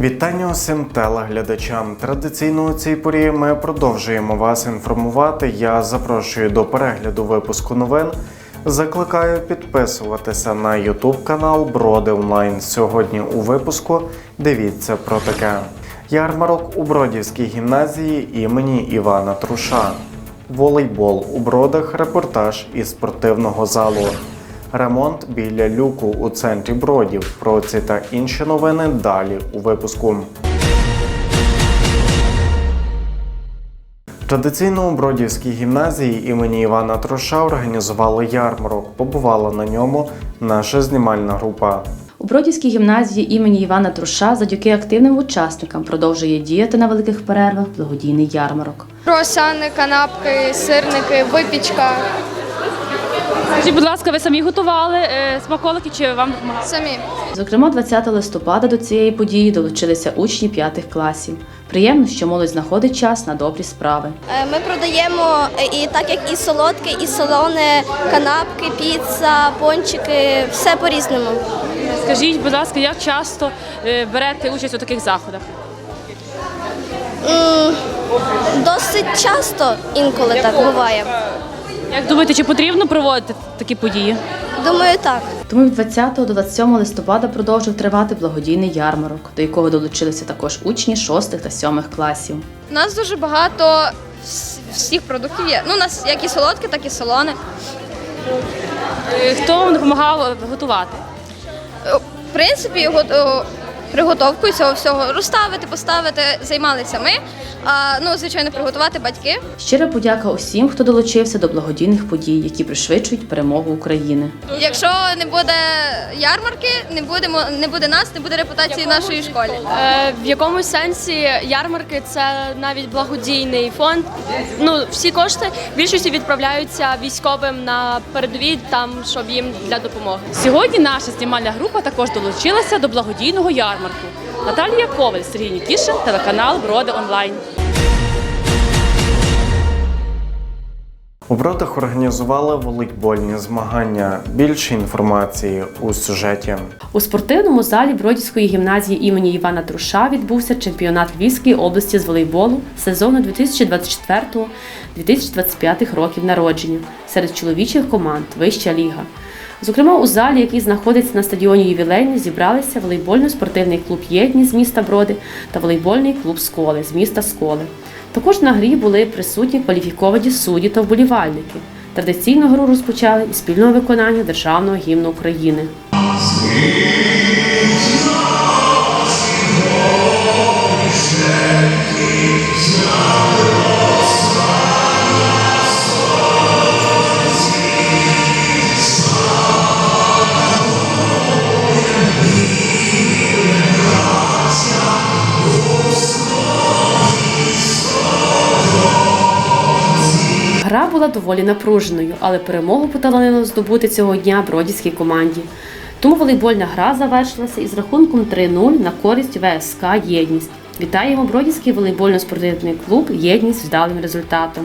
Вітання усім телеглядачам. Традиційно у цій порі ми продовжуємо вас інформувати. Я запрошую до перегляду випуску новин. Закликаю підписуватися на YouTube канал Броди Онлайн. Сьогодні у випуску дивіться про таке: ярмарок у Бродівській гімназії імені Івана Труша, волейбол у бродах, репортаж із спортивного залу. Ремонт біля люку у центрі бродів. Про ці та інші новини далі у випуску. Традиційно у Бродівській гімназії імені Івана Троша організували ярмарок. Побувала на ньому наша знімальна група. У Бродівській гімназії імені Івана Труша завдяки активним учасникам продовжує діяти на великих перервах благодійний ярмарок. Круасани, канапки, сирники, випічка. Скажіть, будь ласка, ви самі готували е, смаколики чи вам допомагали? Самі. Зокрема, 20 листопада до цієї події долучилися учні п'ятих класів. Приємно, що молодь знаходить час на добрі справи. Е, Ми продаємо е, і так як і солодке, і солоне, канапки, піца, пончики, все по-різному. Скажіть, будь ласка, як часто берете участь у таких заходах? М, Досить часто інколи так буває. Як думаєте, чи потрібно проводити такі події? Думаю, так. Тому від 20 до 27 листопада продовжив тривати благодійний ярмарок, до якого долучилися також учні 6 та 7 класів. У нас дуже багато всіх продуктів є. Ну, у нас як і солодке, так і солоне. Е, Хто вам допомагав е, готувати? Е, В принципі, о, приготовкою цього всього розставити, поставити займалися ми. А ну, звичайно, приготувати батьки. Щира подяка усім, хто долучився до благодійних подій, які пришвидшують перемогу України. Якщо не буде ярмарки, не будемо, не буде нас, не буде репутації нашої школи. Е, В якомусь сенсі ярмарки це навіть благодійний фонд. Ну всі кошти більшості відправляються військовим на передовій, там щоб їм для допомоги. Сьогодні наша знімальна група також долучилася до благодійного ярмарку. Наталія Коваль, Сергій Нікішин, телеканал Броди Онлайн. У бродах організували волейбольні змагання. Більше інформації у сюжеті. У спортивному залі Бродівської гімназії імені Івана Труша відбувся чемпіонат Львівської області з волейболу сезону 2024-2025 років народження серед чоловічих команд Вища ліга. Зокрема, у залі, який знаходиться на стадіоні Ювілейний, зібралися волейбольно-спортивний клуб Єдність з міста Броди та волейбольний клуб Сколи з міста Сколи. Також на грі були присутні кваліфіковані судді та вболівальники. Традиційну гру розпочали із спільного виконання державного гімну України. Гра була доволі напруженою, але перемогу поталанило здобути цього дня бродівській команді. Тому волейбольна гра завершилася із рахунком 3-0 на користь ВСК Єдність. Вітаємо Бродівський волейбольно-спортивний клуб Єдність з вдалим результатом.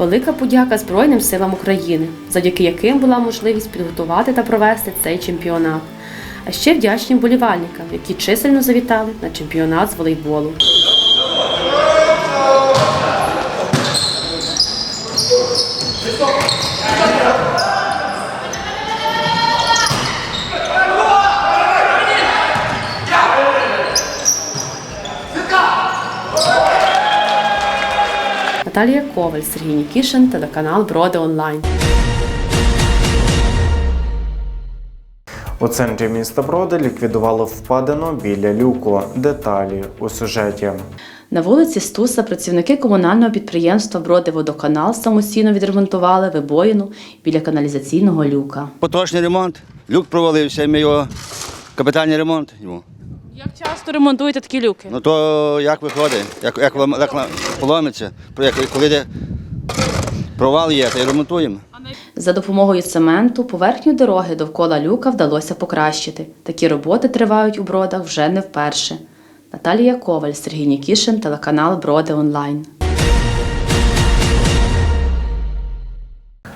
Велика подяка Збройним силам України, завдяки яким була можливість підготувати та провести цей чемпіонат. А ще вдячні болівальникам, які чисельно завітали на чемпіонат з волейболу. Наталія Коваль, Сергій Нікішин, телеканал Броди Онлайн. У центрі міста Броди ліквідували впадину біля люку. Деталі у сюжеті. На вулиці Стуса працівники комунального підприємства Бродиводоканал самостійно відремонтували вибоїну біля каналізаційного люка. Поточний ремонт, люк провалився, ми його капітальний ремонт. йому. Як часто ремонтуєте такі люки? Ну то як виходить, як, як, як, як поломиться, як, коли де провал є, то й ремонтуємо. За допомогою цементу поверхню дороги довкола люка вдалося покращити. Такі роботи тривають у бродах вже не вперше. Наталія Коваль, Сергій Нікішин, телеканал Броди Онлайн.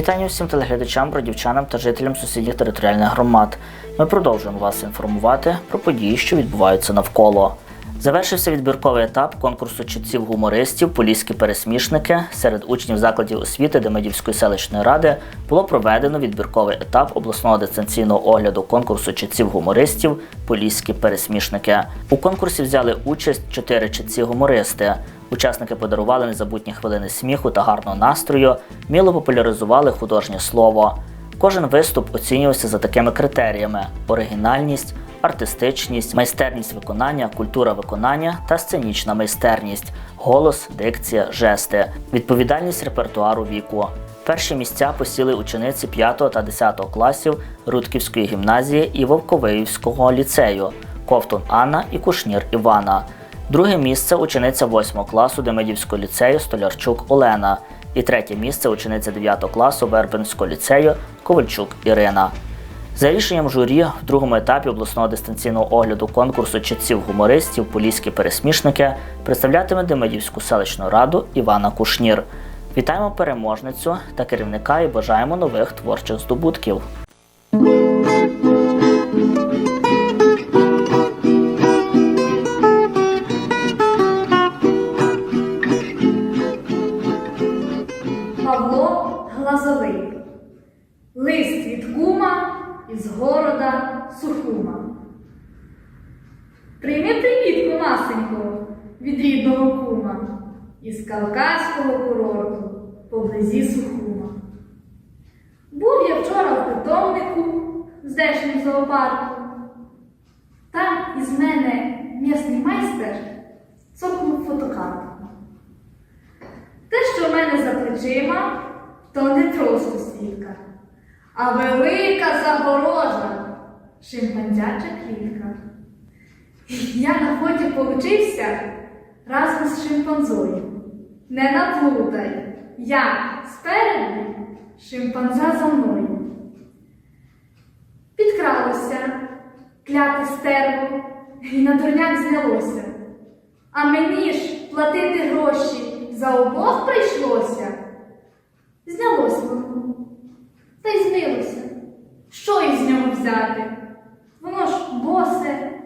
Вітання всім телеглядачам, бродівчанам та жителям сусідніх територіальних громад. Ми продовжуємо вас інформувати про події, що відбуваються навколо. Завершився відбірковий етап конкурсу читців гумористів Поліські пересмішники серед учнів закладів освіти Демидівської селищної ради було проведено відбірковий етап обласного дистанційного огляду конкурсу читців гумористів Поліські пересмішники. У конкурсі взяли участь чотири читці гумористи. Учасники подарували незабутні хвилини сміху та гарного настрою, міло популяризували художнє слово. Кожен виступ оцінювався за такими критеріями: оригінальність, артистичність, майстерність виконання, культура виконання та сценічна майстерність, голос, дикція, жести, відповідальність репертуару віку. Перші місця посіли учениці 5 та 10 класів Рудківської гімназії і Вовковиївського ліцею Ковтун Анна і Кушнір Івана. Друге місце учениця 8 класу Демидівського ліцею Столярчук Олена. І третє місце учениця 9 класу Вербенського ліцею Ковальчук Ірина. За рішенням журі в другому етапі обласного дистанційного огляду конкурсу читців гумористів Поліські пересмішники представлятиме Демидівську селищну раду Івана Кушнір. Вітаємо переможницю та керівника і бажаємо нових творчих здобутків. Павло Глазовий. Лист від кума із города Сухума. Прийми привіт, кумасенько, від рідного кума, із Кавказького курорту поблизі Сухума. Був я вчора в питомнику в здешнім зоопарку. Там із мене м'ясний майстер цокнув фотокарту. Те, що в мене за плечима, то не просто свідка, а велика загорожа, шимпанзяча клітка. Я на фоті получився разом з шимпанзою. Не наплутай, я спереду, шимпанза за мною. Підкралося, кляте стерво, і на дурняк знялося. А мені ж платити гроші за обох прийшлося. Знялось воно, та й змилося. Що із нього взяти? Воно ж босе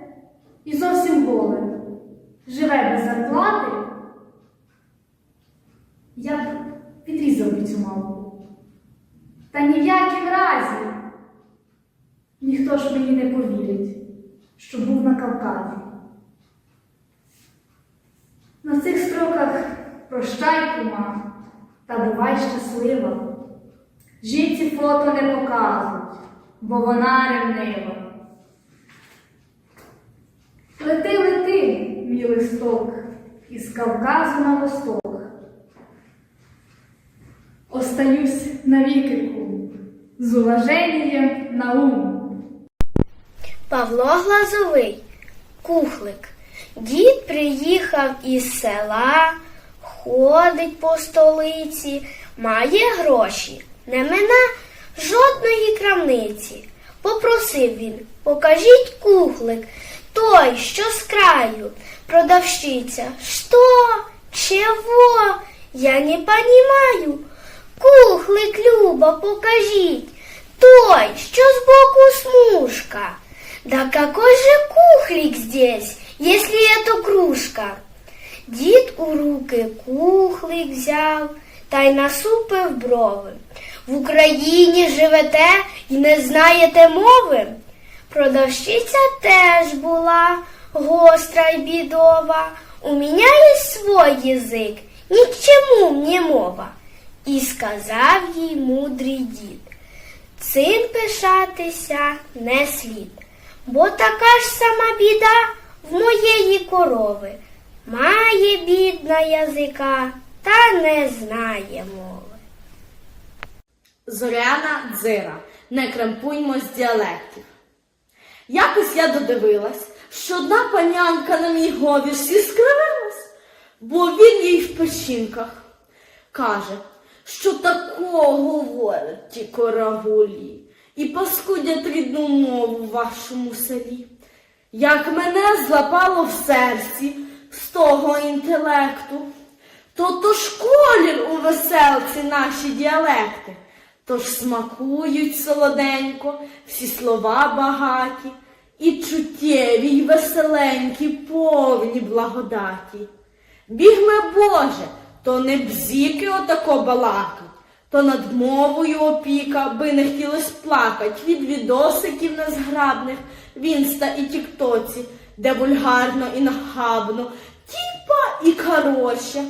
і зовсім голе. Живе без зарплати. Я б підрізав би цю мавку. Та ні разі. Ніхто ж мені не повірить, що був на Кавказі. На цих строках прощай, кума, та бувай щаслива. Жінці фото не показують, бо вона ревнива. Лети, лети, мій листок, із Кавказу на восток. Остаюсь навіки, кум, з уваженням на ум. Павло Глазовий, кухлик. Дід приїхав із села, ходить по столиці, має гроші, не мина жодної крамниці. Попросив він, покажіть кухлик, той, що з краю. Продавщиця, що? Чего? Я не понимаю. Кухлик, Люба, покажіть. Той, що збоку смужка. Да какой же кухлик здесь, если это кружка? Дід у руки кухлик взяв та й насупив брови. В Україні живете і не знаєте мови? Продавщиця теж була гостра й бідова. У мене є свій язик, ні к чому мені мова. І сказав їй мудрий дід. Цим пишатися не слід, бо така ж сама біда в моєї корови. Має бідна язика, та не знає мови. Зоряна дзира. Не крампуймо з діалектів. Якось я додивилась, що одна панянка на мій говірсі скривилась, бо він їй в печінках. Каже, що такого говорять ті корагулі і паскудять рідну мову в вашому селі. Як мене злапало в серці з того інтелекту, то то школір у веселці наші діалекти, тож смакують солоденько, всі слова багаті, і чуттєві, й веселенькі, повні благодаті. Бігме Боже, то не бзіки отако балакать, то над мовою опіка, би не хотілось плакать від відосиків незграбних в інста і тіктоці, де вульгарно і нахабно, тіпа і коротше.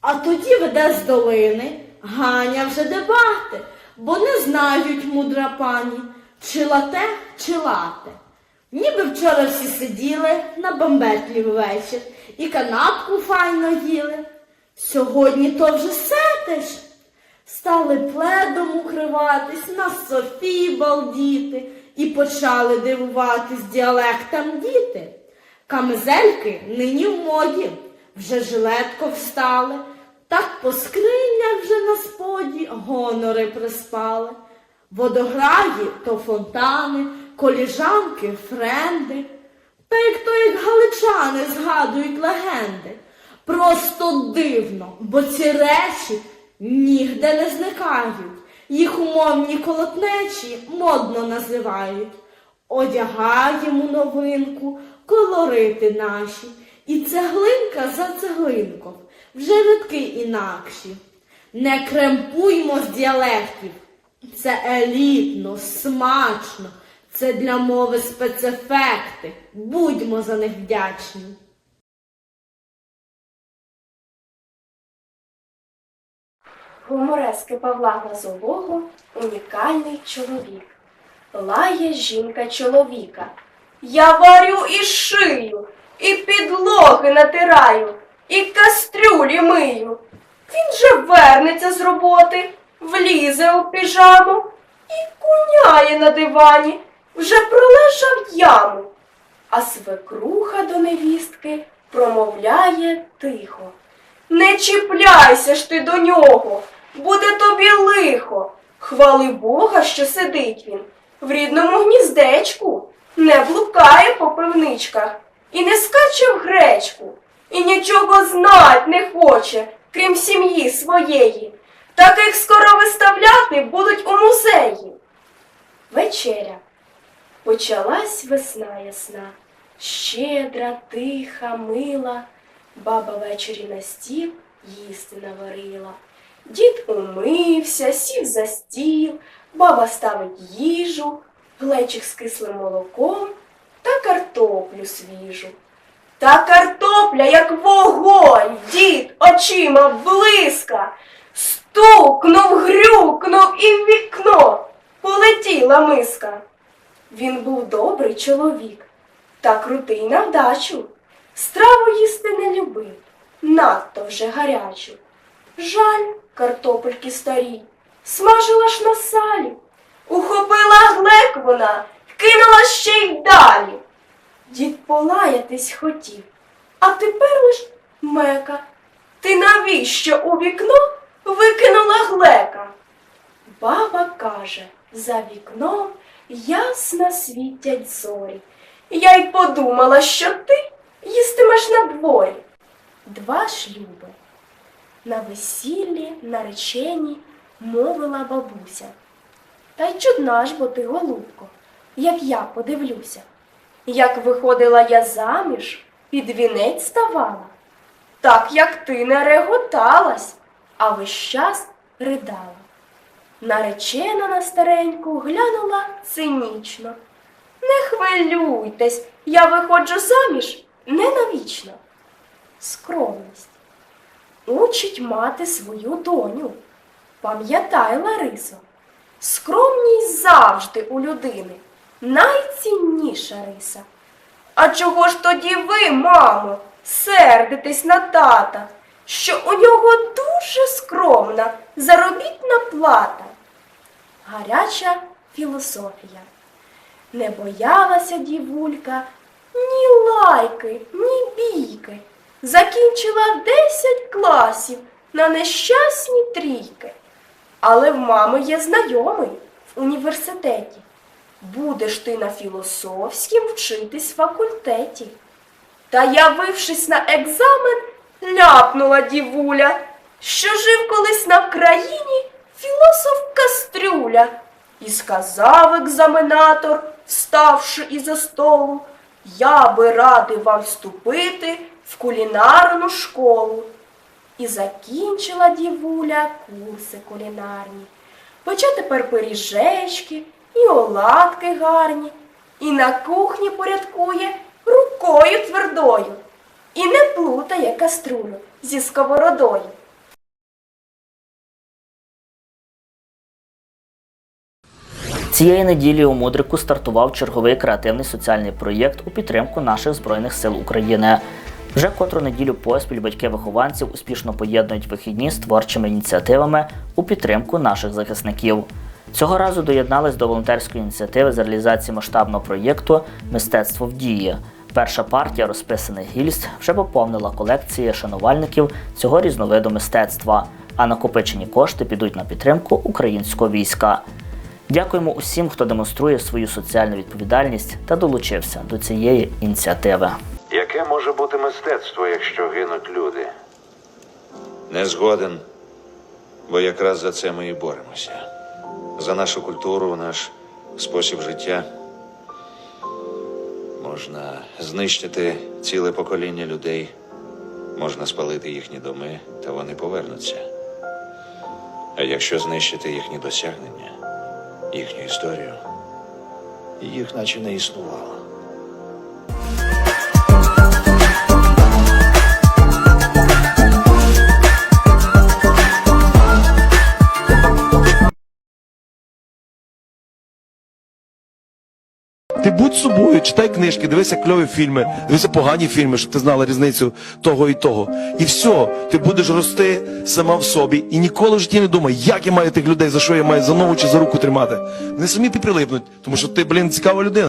А тоді веде з долини, Ганя вже дебати, бо не знають мудра пані, чи лате, чи лате. Ніби вчора всі сиділи на бомбетлі вечір і канапку файно їли. Сьогодні то вже сетиш. Стали пледом укриватись, на Софії балдіти і почали дивуватись діалектам діти. Камизельки нині в моді, вже жилетко встали, так по скринях вже на споді гонори приспали. Водограї то фонтани, коліжанки, френди. Та як то як галичани згадують легенди. Просто дивно, бо ці речі нігде не зникають. Їх умовні колотнечі модно називають. Одягаємо новинку, колорити наші, і цеглинка за цеглинком, вже рядки інакші. Не кремпуймо з діалектів. Це елітно, смачно, це для мови спецефекти. Будьмо за них вдячні. Гуморески Павла Глазового унікальний чоловік. Лає жінка чоловіка. Я варю і шию, і підлоги натираю, і кастрюлі мию. Він же вернеться з роботи, влізе у піжаму і куняє на дивані, вже пролежав яму. А свекруха до невістки промовляє тихо. Не чіпляйся ж ти до нього, буде тобі лихо. Хвали Бога, що сидить він в рідному гніздечку, не блукає по пивничках і не скаче в гречку, і нічого знать не хоче, крім сім'ї своєї. Таких скоро виставляти будуть у музеї. Вечеря. Почалась весна ясна, щедра, тиха, мила. Баба ввечері на стіл їсти наварила. Дід умився, сів за стіл, баба ставить їжу, глечик з кислим молоком та картоплю свіжу. Та картопля, як вогонь, дід очима блиска, стукнув, грюкнув і в вікно полетіла миска. Він був добрий чоловік та крутий на вдачу. Страву їсти не любив, надто вже гарячу. Жаль, картопельки старі, смажила ж на салі. Ухопила глек вона, кинула ще й далі. Дід полаятись хотів, а тепер лиш мека. Ти навіщо у вікно викинула глека? Баба каже, за вікном ясно світять зорі. Я й подумала, що ти їстимеш на дворі. Два шлюби. На весіллі, наречені, мовила бабуся. Та й чудна ж бо ти, голубко, як я подивлюся. Як виходила я заміж, під вінець ставала, так як ти не реготалась, а весь час ридала. Наречена на стареньку глянула цинічно. Не хвилюйтесь, я виходжу заміж не навічно. Скромність. Учить мати свою доню. Пам'ятай, Ларисо, скромність завжди у людини найцінніша риса. А чого ж тоді ви, мамо, сердитесь на тата, що у нього дуже скромна заробітна плата? Гаряча філософія. Не боялася дівулька ні лайки, ні бійки. Закінчила десять класів на нещасні трійки. Але в мами є знайомий в університеті. Будеш ти на філософськім вчитись факультеті. Та явившись на екзамен, ляпнула дівуля, що жив колись на країні філософ Кастрюля. І сказав екзаменатор, вставши із-за столу, я би радий вам вступити в кулінарну школу. І закінчила дівуля курси кулінарні. Пече тепер пиріжечки і оладки гарні, і на кухні порядкує рукою твердою, і не плутає каструлю зі сковородою. Цієї неділі у Мудрику стартував черговий креативний соціальний проєкт у підтримку наших Збройних сил України. Вже котру неділю поспіль батьки вихованців успішно поєднують вихідні з творчими ініціативами у підтримку наших захисників. Цього разу доєднались до волонтерської ініціативи з реалізації масштабного проєкту Мистецтво в дії. Перша партія розписаних гільз вже поповнила колекції шанувальників цього різновиду мистецтва, а накопичені кошти підуть на підтримку українського війська. Дякуємо усім, хто демонструє свою соціальну відповідальність та долучився до цієї ініціативи. Яке може бути мистецтво, якщо гинуть люди? Не згоден, бо якраз за це ми і боремося. За нашу культуру, наш спосіб життя. Можна знищити ціле покоління людей, можна спалити їхні доми, та вони повернуться. А якщо знищити їхні досягнення, їхню історію, їх наче не існувало. Будь собою, читай книжки, дивися кльові фільми, дивися погані фільми, щоб ти знала різницю того і того. І все, ти будеш рости сама в собі. І ніколи в житті не думай, як я маю тих людей, за що я маю за ногу чи за руку тримати. Вони самі прилипнуть, тому що ти, блін, цікава людина.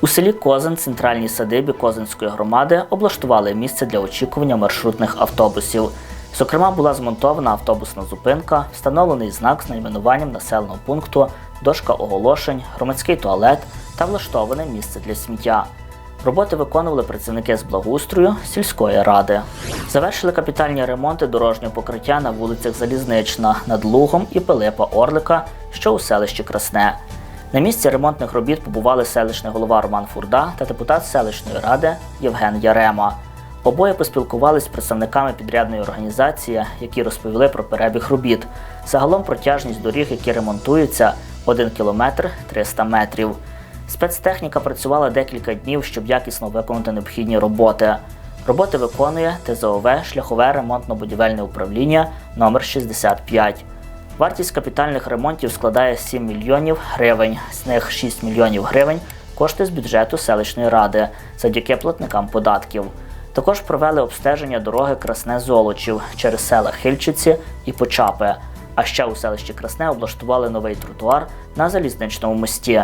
У селі Козин, центральній садибі Козинської громади, облаштували місце для очікування маршрутних автобусів. Зокрема, була змонтована автобусна зупинка, встановлений знак з найменуванням населеного пункту, дошка оголошень, громадський туалет та влаштоване місце для сміття. Роботи виконували працівники з благоустрою сільської ради. Завершили капітальні ремонти дорожнього покриття на вулицях Залізнична над Лугом і Пилипа Орлика, що у селищі Красне. На місці ремонтних робіт побували селищний голова Роман Фурда та депутат селищної ради Євген Ярема. Обоє поспілкувались з представниками підрядної організації, які розповіли про перебіг робіт. Загалом протяжність доріг, які ремонтуються, 1 кілометр 300 метрів. Спецтехніка працювала декілька днів, щоб якісно виконати необхідні роботи. Роботи виконує ТЗОВ шляхове ремонтно-будівельне управління номер 65 Вартість капітальних ремонтів складає 7 мільйонів гривень, з них 6 мільйонів гривень кошти з бюджету селищної ради завдяки платникам податків. Також провели обстеження дороги Красне Золочів через села Хильчиці і Почапи. А ще у селищі Красне облаштували новий тротуар на залізничному мості.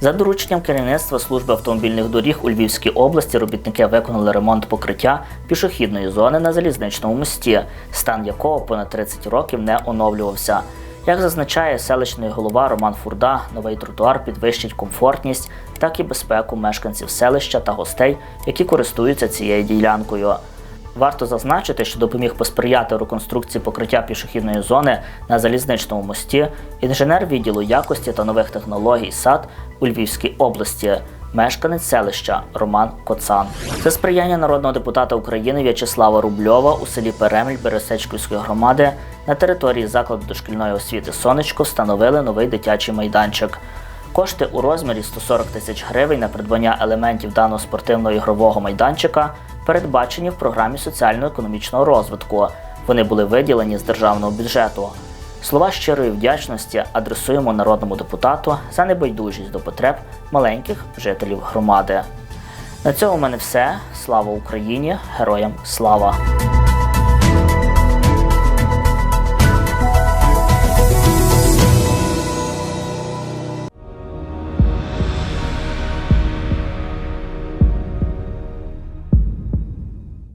За дорученням керівництва служби автомобільних доріг у Львівській області робітники виконали ремонт покриття пішохідної зони на залізничному мості, стан якого понад 30 років не оновлювався. Як зазначає селищний голова Роман Фурда, новий тротуар підвищить комфортність, так і безпеку мешканців селища та гостей, які користуються цією ділянкою. Варто зазначити, що допоміг посприяти реконструкції покриття пішохідної зони на залізничному мості інженер відділу якості та нових технологій САД у Львівській області, мешканець селища Роман Коцан. За сприяння народного депутата України В'ячеслава Рубльова у селі Перемель Бересечківської громади на території закладу дошкільної освіти Сонечко встановили новий дитячий майданчик. Кошти у розмірі 140 тисяч гривень на придбання елементів даного спортивно-ігрового майданчика передбачені в програмі соціально-економічного розвитку. Вони були виділені з державного бюджету. Слова щирої вдячності адресуємо народному депутату за небайдужість до потреб маленьких жителів громади. На цьому в мене все. Слава Україні! Героям слава!